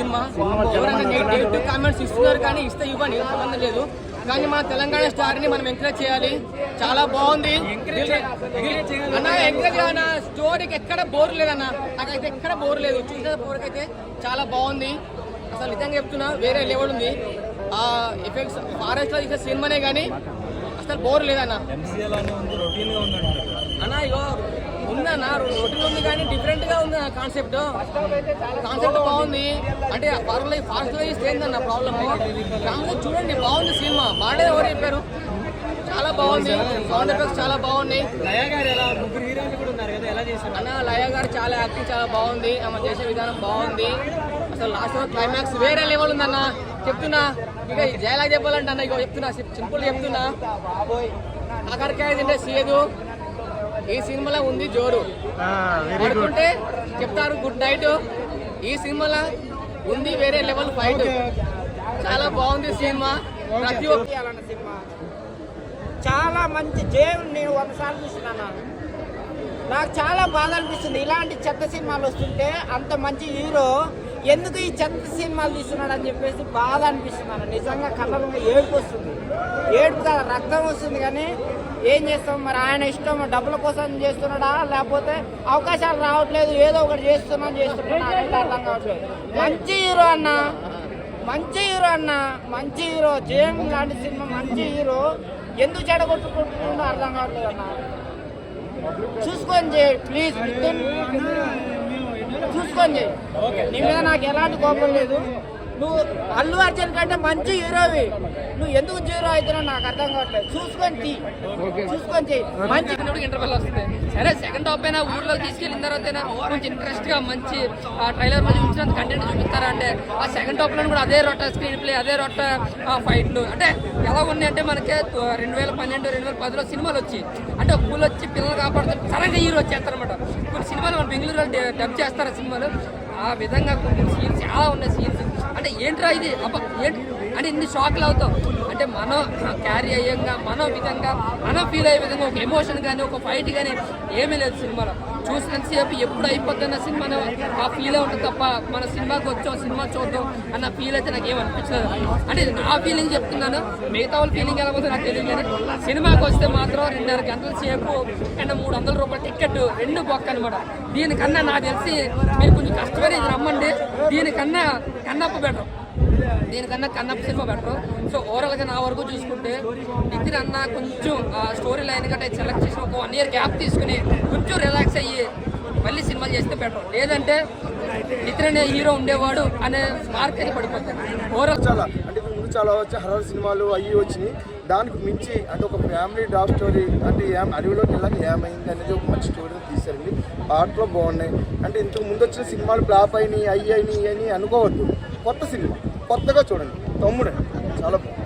Cinema. ఎవరైనా negative comments ఇస్తున్నారు కానీ ఇస్తే ఇవ్వని సంబంధం లేదు. కానీ మన తెలంగాణ స్టార్ని మనం ఎంకరేజ్ చేయాలి. చాలా బాగుంది. అన్న ఎంకరేజ్ అన్న. స్టోరీకి ఎక్కడ బోర్ లేదన్న. నాకైతే ఎక్కడ బోర్ లేదు. చూసిన బోర్కి అయితే చాలా బాగుంది. అసలు నిజంగా చెప్తున్నా వేరే లెవెల్ ఉంది. ఆ ఎఫెక్ట్స్ ఫారెస్ట్లో తీసే సినిమానే కానీ అసలు బోర్ లేదన్న. అన్న ఇగో ఉందన్న రొటీన్ ఉంది కానీ డిఫరెంట్గా ఉంది కాన్సెప్ట్ కాన్సెప్ట్ బాగుంది. అంటే ఫారెస్ట్ లైఫ్ ఫారెస్ట్ లైఫ్ ఏందన్న ప్రాబ్లమ్ కాకపోతే చూడండి బాగుంది సినిమా. బాగానే ఎవరు చెప్పారు? చాలా బాగుంది. సౌండ్ ఎఫెక్ట్స్ చాలా బాగున్నాయి. అన్న లయ గారు చాలా యాక్టింగ్ చాలా బాగుంది. ఆమె చేసే విధానం బాగుంది. అసలు లాస్ట్ క్లైమాక్స్ వేరే లెవెల్ ఉందన్న. చెప్తున్నా. ఇక జయలాగా చెప్పాలంటే అన్న ఇక చెప్తున్నా. సింపుల్ చెప్తున్నా. కాకరకాయ తింటే సీదు ఈ సినిమాలో ఉంది జోరు. పడుకుంటే చెప్తారు గుడ్ నైట్. ఈ సినిమాలో ఉంది వేరే లెవెల్ ఫైట్. చాలా బాగుంది సినిమా. ప్రతి ఒక్క సినిమా. చాలా మంచి జయం నేను సార్లు చూస్తున్నాను నాకు చాలా బాధ అనిపిస్తుంది. ఇలాంటి చెత్త సినిమాలు వస్తుంటే అంత మంచి హీరో ఎందుకు ఈ చెత్త సినిమాలు తీస్తున్నాడు అని చెప్పేసి బాధ అనిపిస్తుంది అన్న నిజంగా కళ్ళలో ఏడుపు వస్తుంది. ఏడుపు కదా రక్తం వస్తుంది కానీ ఏం చేస్తాం మరి? ఆయన ఇష్టం డబ్బుల కోసం చేస్తున్నాడా? లేకపోతే అవకాశాలు రావట్లేదు. ఏదో ఒకటి చేస్తున్నా చేస్తున్నా అర్థం కావట్లేదు. మంచి హీరో అన్న మంచి హీరో అన్న మంచి హీరో. జయం లాంటి సినిమా మంచి హీరో ఎందుకు చెడగొట్టుకుంటున్నాడో అర్థం కావట్లేదు అన్న. చూసుకొని చేయి ప్లీజ్. చూసుకొని చేయి నీ మీద నాకు ఎలాంటి కోపం లేదు. నువ్వు అల్లు అర్జున్ కంటే మంచి హీరోవి. నువ్వు ఎందుకు జీరో అవుతున్నావు నాకు అర్థం కావట్లేదు. చూసుకొని తీ. చూసుకొని చెయ్యి మంచి ఇంటర్వెల్ వస్తుంది. సరే సెకండ్ హాఫ్ అయినా ఊర్లో తీసుకెళ్ళిన తర్వాత కొంచెం ఇంట్రెస్ట్గా మంచి ట్రైలర్లో చూపించినంత కంటెంట్ చూపిస్తారా అంటే ఆ సెకండ్ హాఫ్లో కూడా అదే రొట్ట స్క్రీన్ ప్లే అదే రొట్ట ఫైట్లు అంటే ఎలా ఉన్నాయి అంటే మనకి రెండు వేల పన్నెండు రెండు వేల పదిలో సినిమాలు వచ్చి అంటే పూలు వచ్చి పిల్లలు కాపాడుతారు సడన్గా హీరో వచ్చేస్తారనమాట కొన్ని సినిమాలు మన బెంగళూరులో డబ్ చేస్తారు ఆ సినిమాలు? ఆ విధంగా కొన్ని సీన్స్ చాలా ఉన్నాయి సీన్స్ అంటే ఏంట్రా ఇది? అబ్బా అంటే ఇన్ని షాక్లు అవుతావు. అంటే మనం క్యారీ అయ్యంగా మనో విధంగా మనం ఫీల్ అయ్యే విధంగా ఒక ఎమోషన్ కానీ ఒక ఫైట్ కానీ ఏమీ లేదు సినిమాలో. చూసినంతసేపు ఎప్పుడు అయిపోద్దన్న సినిమా ఆ ఫీల్ ఉంటుంది తప్ప మన సినిమాకి వచ్చాం సినిమా చూద్దాం అన్న ఫీల్ అయితే నాకు ఏమనిపించలేదు అంటే నా ఫీలింగ్ చెప్తున్నాను. మిగతా వాళ్ళ ఫీలింగ్ ఎలా పోతే నాకు తెలియదు కానీ సినిమాకి వస్తే మాత్రం రెండున్నర గంటల సేపు అండ్ మూడు వందల రూపాయల టికెట్ రెండు బొక్క అనమాట దీనికన్నా నాకు తెలిసి మీరు కొంచెం కష్టం దీనికన్నా కన్నప్ప బెటర్ దీనికన్నా కన్నప్ప సినిమా బెటర్ సో ఓవరాల్గా నా వరకు చూసుకుంటే నితిన్ అన్న కొంచెం స్టోరీ లైన్ గట్రా సెలెక్ట్ చేసిన ఒక వన్ ఇయర్ గ్యాప్ తీసుకుని కొంచెం రిలాక్స్ అయ్యి మళ్ళీ సినిమాలు చేస్తే బెటర్ లేదంటే నితిన్ అనే హీరో ఉండేవాడు అనే మార్క్ అయితే పడిపోతుంది. ఓవరాల్ చాలా అంటే ముందు చాలా వచ్చి హర్రర్ సినిమాలు అవి వచ్చినాయి. దానికి మించి అంటే ఒక ఫ్యామిలీ డ్రాప్ స్టోరీ అంటే ఏం అడవిలోకి వెళ్ళాక ఏమైంది అనేది ఒక మంచి స్టోరీ తీశారండి. పాటలో బాగున్నాయి. అంటే ఇంతకు ముందు వచ్చిన సినిమాలు ఫ్లాప్ అయినాయి అయ్యి అయినాయి అని అనుకోవద్దు. కొత్త సినిమా. కొత్తగా చూడండి. తమ్ముడు చాలా బాగుంది.